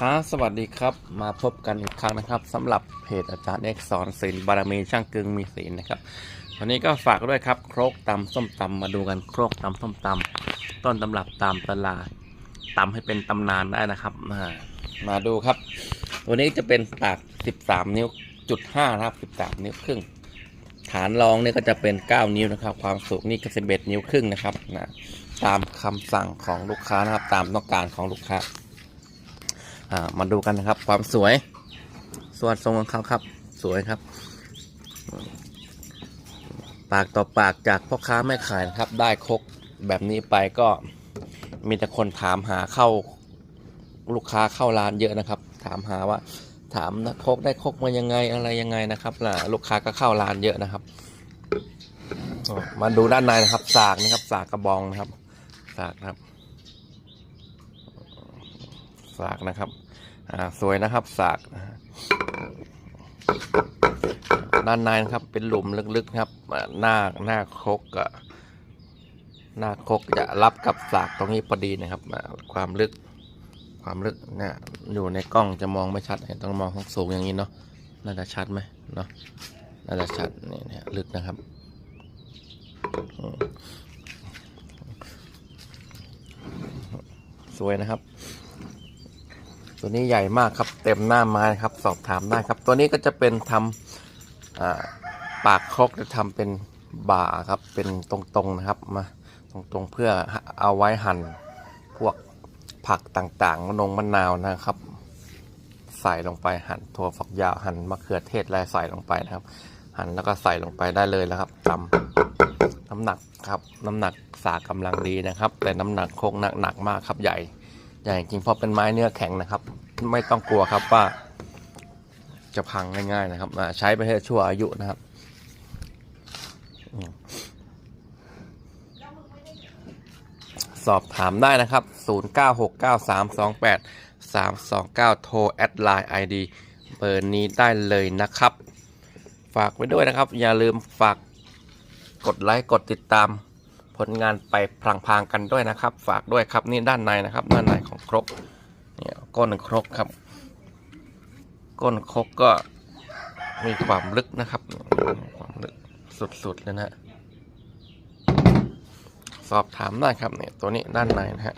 ครับสวัสดีครับมาพบกันอีกครั้งนะครับสำหรับเพจอาจารย์เอกสอนศิลป์บารมีช่างกึงมีศิลป์นะครับวันนี้ก็ฝากด้วยครับ โครกตำส้มตำมาดูกันโครกตำส้มตำต้นตำรับตามตลาดตำให้เป็นตำนานได้นะครับมามาดูครับ ตัวนี้จะเป็นปาก 13 นิ้วจุด5นะครับ13 นิ้วครึ่ง ฐานรองเนี่ยก็จะเป็น 9 นิ้วนะครับ ความสูงนี่ก็11นิ้วครึ่งนะครับนะตามคำสั่งของลูกค้านะครับตามต้องการของลูกค้า อ่ามาดูกันนะครับ ความสวยส่วนทรงของเขาครับ สวยครับ ปากต่อปากจากพ่อค้าแม่ขายนะครับ ได้คกแบบนี้ไปก็มีแต่คนถามหาเข้าลูกค้าเข้าร้านเยอะนะครับ ถามหาว่า ถามนะคกได้คกมายังไงอะไรยังไงนะครับล่ะลูกค้าก็เข้าร้านเยอะนะครับมาดูด้านในนะครับสากนะครับสากกระบองนะครับสากครับ สากนะครับอ่าสวยนะครับสากด้านในนะครับ เป็นหลุมลึกๆครับหน้าหน้าครกอะหน้าครกจะรับกับสากตรงนี้พอดีนะครับความลึกความลึกเนี่ยอยู่ในกล้องจะมองไม่ชัดต้องมองข้างสูงอย่างนี้เนาะน่าจะชัดไหมเนาะน่าจะชัดนี่เนี่ยลึกนะครับสวยนะครับ ตัวนี้ใหญ่มากครับเต็มหน้าไม้ครับ สอบถามได้ครับ ตัวนี้ก็จะเป็นทำอ่าปากครกจะทำเป็นบ่าครับเป็นตรงๆนะครับมาตรงๆเพื่อเอาไว้หั่นพวกผักต่างๆมะนงมะนาวนะครับ ใส่ลงไปหั่นถั่วฝักยาวหั่นมะเขือเทศอะไรใส่ลงไปนะครับ หั่นแล้วก็ใส่ลงไปได้เลยแล้วครับตำน้ำหนักครับ น้ำหนักสากกำลังดีนะครับ แต่น้ำหนักโคกหนักหนักมากครับใหญ่ ใหญ่จริงเพราะเป็นไม้เนื้อแข็งนะครับ ไม่ต้องกลัวครับว่าจะพังง่ายๆนะครับใช้ไปให้ชั่วอายุนะครับสอบถามได้นะครับ 0969328329 โทรแอดไลน์ ID เบอร์นี้ได้เลยนะครับ ฝากไว้ด้วยนะครับ อย่าลืมฝากกดไลค์ กดติดตาม ผลงานไปพลางๆกันด้วยนะครับ ฝากด้วยครับนี่ด้านในนะครับ ด้านในของครกเนี่ยก้นครกครับ ก้นครกก็มีความลึกนะครับความลึกสุดๆเลยนะฮะสอบถามได้ครับเนี่ยตัวนี้ด้านในนะฮะ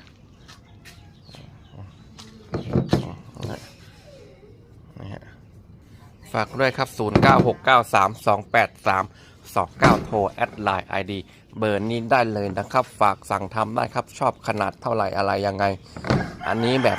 นี่ฮะฝากด้วยครับ 0969328329 โทรแอดไลน์ ID เบอร์นี้ได้เลยนะครับ ฝากสั่งทำได้ครับชอบขนาดเท่าไหร่อะไรยังไง อันนี้แบบ